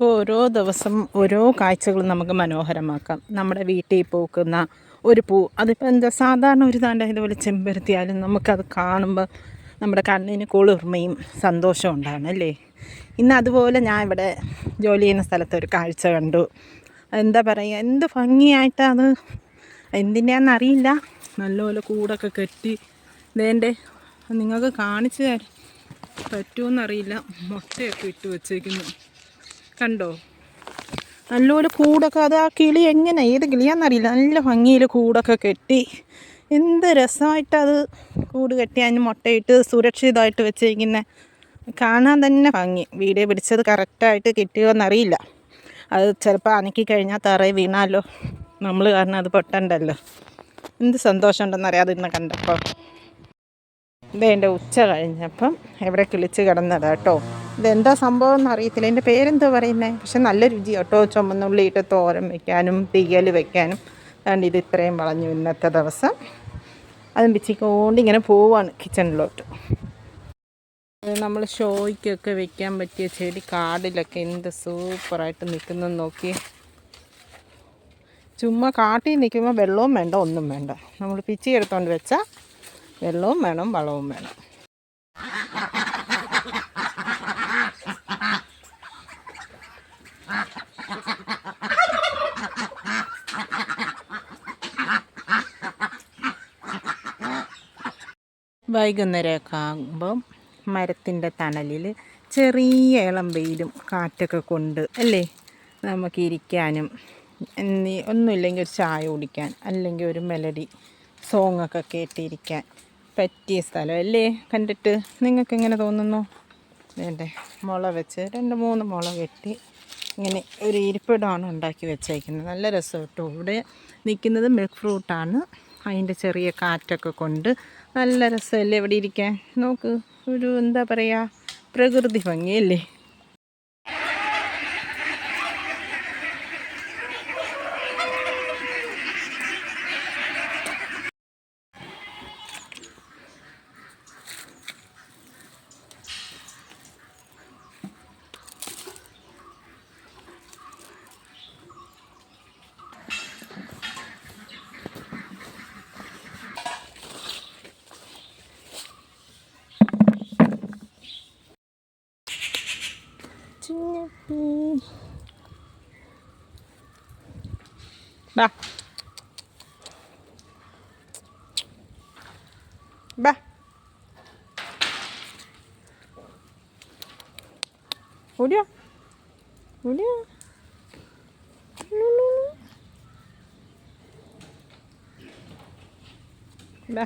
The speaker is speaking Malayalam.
ഓരോ ദിവസം ഓരോ കാഴ്ചകളും നമുക്ക് മനോഹരമാക്കാം. നമ്മുടെ വീട്ടിൽ പൂക്കുന്ന ഒരു പൂ. അതിപ്പോൾ എന്താ സാധാരണ ഒരു താണ്ട ഇതുപോലെ ചെമ്പരത്തിയാലും നമുക്കത് കാണുമ്പോൾ നമ്മുടെ കണ്ണിന് കുളിർമയും സന്തോഷവും ഉണ്ടാകണം അല്ലേ? ഇന്ന് അതുപോലെ ഞാൻ ഇവിടെ ജോലി ചെയ്യുന്ന സ്ഥലത്ത് ഒരു കാഴ്ച കണ്ടു. എന്താ പറയുക എന്ത് ഭംഗിയായിട്ടാണ് എന്തിന്റെയാണെന്നറിയില്ല നല്ലപോലെ കൂടൊക്കെ കെട്ടി. ഇതേന്റെ നിങ്ങൾക്ക് കാണിച്ചു തരാം പറ്റുമെന്നറിയില്ല മുട്ടയൊക്കെ ഇട്ട് വച്ചേക്കുന്നു. കണ്ടോ? നല്ലൊരു കൂടൊക്കെ അത് ആ കിളി എങ്ങനെ ഏത് കിളിയാണെന്നറിയില്ല നല്ല ഭംഗിയിൽ കൂടൊക്കെ കെട്ടി. എന്ത് രസമായിട്ടത് കൂട് കെട്ടി അതിന് മുട്ടയിട്ട് സുരക്ഷിതമായിട്ട് വെച്ചിരിക്കുന്നത് കാണാൻ തന്നെ ഭംഗി. വീഡിയോ പിടിച്ചത് കറക്റ്റായിട്ട് കിട്ടിയോന്നറിയില്ല. അത് ചിലപ്പോൾ അനക്കി കഴിഞ്ഞാൽ തറയിൽ വീണാലോ. നമ്മൾ കാരണം അത് പൊട്ടണ്ടല്ലോ. എന്ത് സന്തോഷമുണ്ടെന്നറിയാം അതിന്ന് കണ്ടപ്പോൾ ഇത് എന്റെ ഉച്ച കഴിഞ്ഞപ്പം എവിടെ കിളിച്ച് കിടന്നതാ കേട്ടോ ഇതെന്താ സംഭവം എന്ന് അറിയത്തില്ല. എന്റെ പേരെന്തോ പറയുന്നത് പക്ഷെ നല്ല രുചി കേട്ടോ. ചുമന്നുള്ളിയിട്ട് തോരൻ വെക്കാനും തീയൽ വെക്കാനും. അതുകൊണ്ട് ഇത് ഇത്രയും വളഞ്ഞു ഇന്നത്തെ ദിവസം. അതും പിച്ചിക്കൊണ്ട് ഇങ്ങനെ പോവാണ് കിച്ചണിലോട്ട്. നമ്മൾ ഷോയ്ക്കൊക്കെ വെക്കാൻ പറ്റിയ ചെടി കാടിലൊക്കെ എന്ത് സൂപ്പറായിട്ട് നിൽക്കുന്നു നോക്കി. ചുമ്മാ കാട്ടിൽ നിൽക്കുമ്പോൾ വെള്ളവും വേണ്ട ഒന്നും വേണ്ട. നമ്മൾ പിച്ചി എടുത്തുകൊണ്ട് വെച്ചാൽ വെള്ളവും വേണം വളവും വേണം. വൈകുന്നേരമൊക്കെ ആകുമ്പം മരത്തിന്റെ തണലിൽ ചെറിയ ഇളം വെയിലും കാറ്റൊക്കെ കൊണ്ട് അല്ലേ? നമുക്ക് ഇരിക്കാനും ഒന്നുമില്ലെങ്കിൽ ഒരു ചായ കുടിക്കാൻ അല്ലെങ്കിൽ ഒരു മെലഡി സോങ്ങൊക്കെ കേട്ടിരിക്കാൻ പറ്റിയ സ്ഥലം അല്ലേ? കണ്ടിട്ട് നിങ്ങൾക്ക് എങ്ങനെ തോന്നുന്നു? വേണ്ടേ മുള വെച്ച് രണ്ട് മൂന്ന് മുള കെട്ടി ഇങ്ങനെ ഒരു ഇരിപ്പിടമാണ് ഉണ്ടാക്കി വെച്ചേക്കുന്നത്. നല്ല രസം കേട്ടോ ഇവിടെ നിൽക്കുന്നത് മിൽക്ക് ഫ്രൂട്ടാണ് അതിന്റെ ചെറിയ കാറ്റൊക്കെ കൊണ്ട് നല്ല രസമല്ലേ ഇവിടെ ഇരിക്കാൻ? നോക്ക് ഒരു എന്താ പറയുക പ്രകൃതി ഭംഗിയല്ലേ? ബാ ബാ ഓടിയോ ഓടിയോ ബാ